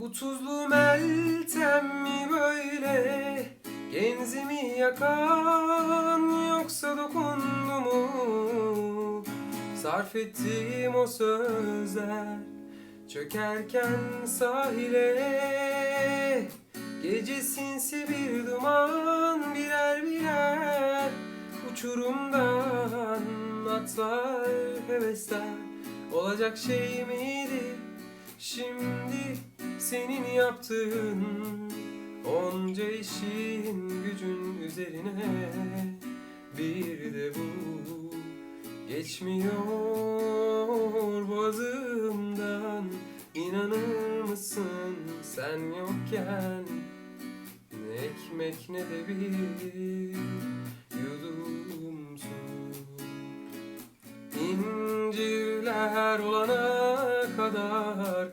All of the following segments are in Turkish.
Bu tuzlu meltem mi böyle? Genzimi yakan yoksa dokundu mu? Sarf ettiğim o sözler Çökerken sahile. Gece sinsi bir duman birer birer Uçurumdan atlar hevesler. Olacak şey miydi şimdi senin yaptığın Onca işin gücün üzerine. Bir de bu geçmiyor boğazımdan. İnanır mısın sen yokken? Ne ekmek ne de bir yudum su İncirler olana kadar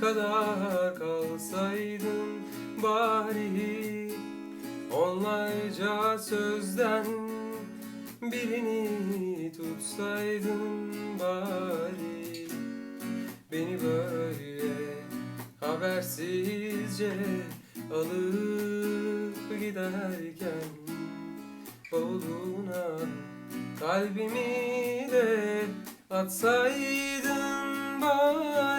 kadar kalsaydın bari. Onlarca sözden birini tutsaydın bari. Beni böyle habersizce alıp giderken Bavuluna kalbimi de atsaydın bari